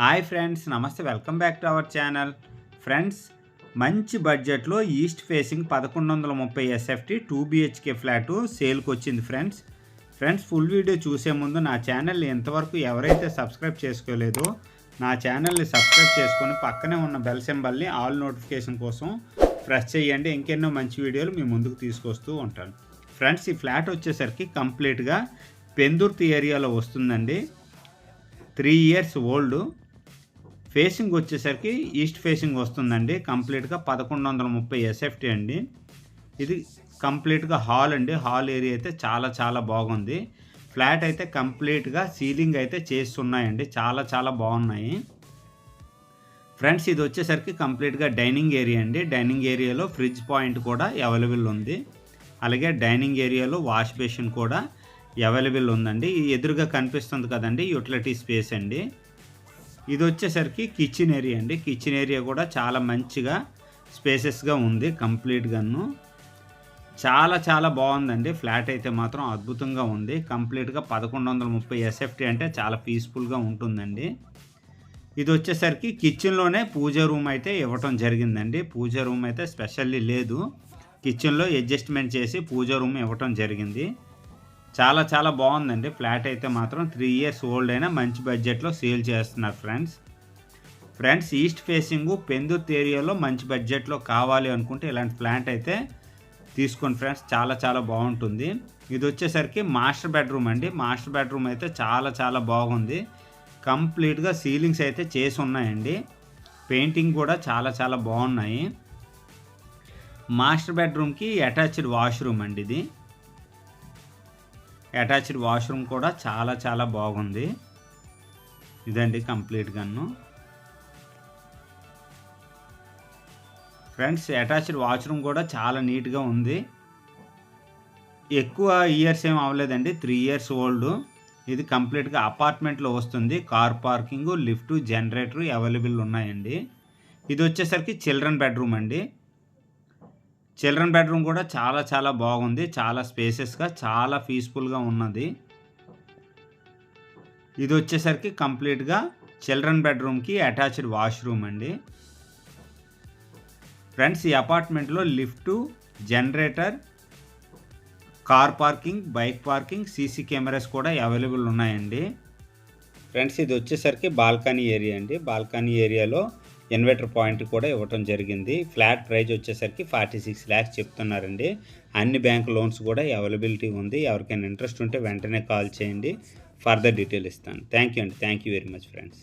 Hi friends నమస్తే welcome back to our channel. Friends మంచి బడ్జెట్లో ఈస్ట్ ఫేసింగ్ పదకొండు వందల ముప్పై ఎస్ఎఫ్టీ టూ బిహెచ్కే ఫ్లాటు సేల్కి వచ్చింది ఫ్రెండ్స్. ఫ్రెండ్స్ ఫుల్ వీడియో చూసే ముందు నా ఛానల్ని ఎంతవరకు ఎవరైతే సబ్స్క్రైబ్ చేసుకోలేదో నా ఛానల్ని సబ్స్క్రైబ్ చేసుకొని పక్కనే ఉన్న బెల్ సింబల్ని ఆల్ నోటిఫికేషన్ కోసం ప్రెస్ చేయండి. ఇంకెన్నో మంచి వీడియోలు మీ ముందుకు తీసుకొస్తూ ఉంటాను. ఫ్రెండ్స్ ఈ ఫ్లాట్ వచ్చేసరికి కంప్లీట్గా పెందుర్తి ఏరియాలో వస్తుందండి. Three years old. ఫేసింగ్ వచ్చేసరికి ఈస్ట్ ఫేసింగ్ వస్తుందండి. కంప్లీట్గా పదకొండు వందల ముప్పై ఎస్ఎఫ్టీ అండి. ఇది కంప్లీట్గా హాల్ అండి. హాల్ ఏరియా అయితే చాలా చాలా బాగుంది. ఫ్లాట్ అయితే కంప్లీట్గా సీలింగ్ అయితే చేస్తున్నాయండి. చాలా చాలా బాగున్నాయి. ఫ్రెండ్స్ ఇది వచ్చేసరికి కంప్లీట్గా డైనింగ్ ఏరియా అండి. డైనింగ్ ఏరియాలో ఫ్రిడ్జ్ పాయింట్ కూడా అవైలబుల్ ఉంది. అలాగే డైనింగ్ ఏరియాలో వాష్ బేసిన్ కూడా అవైలబుల్ ఉందండి. ఎదురుగా కనిపిస్తుంది కదండి యూటిలిటీ స్పేస్ అండి. ఇది వచ్చేసరికి కిచెన్ ఏరియా అండి. కిచెన్ ఏరియా కూడా చాలా మంచిగా స్పేసెస్గా ఉంది కంప్లీట్గాను చాలా చాలా బాగుందండి. ఫ్లాట్ అయితే మాత్రం అద్భుతంగా ఉంది. కంప్లీట్గా పదకొండు వందల ముప్పై ఎస్ఎఫ్టీ అంటే చాలా పీస్ఫుల్గా ఉంటుందండి. ఇది వచ్చేసరికి కిచెన్లోనే పూజ రూమ్ అయితే ఇవ్వటం జరిగిందండి. పూజ రూమ్ అయితే స్పెషల్లీ లేదు. కిచెన్లో అడ్జస్ట్మెంట్ చేసి పూజ రూమ్ ఇవ్వటం జరిగింది. చాలా చాలా బాగుందండి. ఫ్లాట్ అయితే మాత్రం త్రీ ఇయర్స్ ఓల్డ్ అయినా మంచి బడ్జెట్లో సేల్ చేస్తున్నారు friends. Friends east facing Pendurthi ఏరియాలో మంచి బడ్జెట్లో కావాలి అనుకుంటే ఇలాంటి ఫ్లాట్ అయితే తీసుకోండి ఫ్రెండ్స్. చాలా చాలా బాగుంటుంది. ఇది వచ్చేసరికి మాస్టర్ బెడ్రూమ్ అండి. మాస్టర్ బెడ్రూమ్ అయితే చాలా చాలా బాగుంది. కంప్లీట్గా సీలింగ్స్ అయితే చేసి ఉన్నాయండి. పెయింటింగ్ కూడా చాలా చాలా బాగున్నాయి. మాస్టర్ బెడ్రూమ్కి అటాచ్డ్ వాష్రూమ్ అండి ఇది. అటాచ్డ్ వాష్రూమ్ కూడా చాలా చాలా బాగుంది. ఇదండి కంప్లీట్గాను ఫ్రెండ్స్ అటాచ్డ్ వాష్రూమ్ కూడా చాలా నీట్గా ఉంది. ఎక్కువ ఇయర్స్ ఏం అవ్వలేదండి త్రీ ఇయర్స్ ఓల్డ్. ఇది కంప్లీట్గా అపార్ట్మెంట్లో వస్తుంది. Car parking lift generator available ఉన్నాయండి. ఇది వచ్చేసరికి చిల్డ్రన్ బెడ్రూమ్ అండి. చిల్డ్రన్ బెడ్రూమ్ కూడా చాలా చాలా బాగుంది. చాలా స్పేసెస్గా చాలా పీస్ఫుల్గా ఉన్నది. ఇది వచ్చేసరికి కంప్లీట్గా చిల్డ్రన్ బెడ్రూమ్కి అటాచ్డ్ వాష్రూమ్ అండి. ఫ్రెండ్స్ ఈ అపార్ట్మెంట్లో lift generator car parking bike parking CC cameras కూడా అవైలబుల్ ఉన్నాయండి. ఫ్రెండ్స్ ఇది వచ్చేసరికి బాల్కనీ ఏరియా అండి. బాల్కనీ ఏరియాలో ఇన్వర్టర్ పాయింట్ కూడా ఇవ్వటం జరిగింది. ఫ్లాట్ ప్రైజ్ వచ్చేసరికి ఫార్టీ సిక్స్ ల్యాక్స్ చెప్తున్నారండి. అన్ని బ్యాంక్ లోన్స్ కూడా అవైలబిలిటీ ఉంది. ఎవరికైనా ఇంట్రెస్ట్ ఉంటే వెంటనే కాల్ చేయండి. ఫర్దర్ డీటెయిల్ ఇస్తాను. థ్యాంక్ యూ అండి. Thank you very much friends.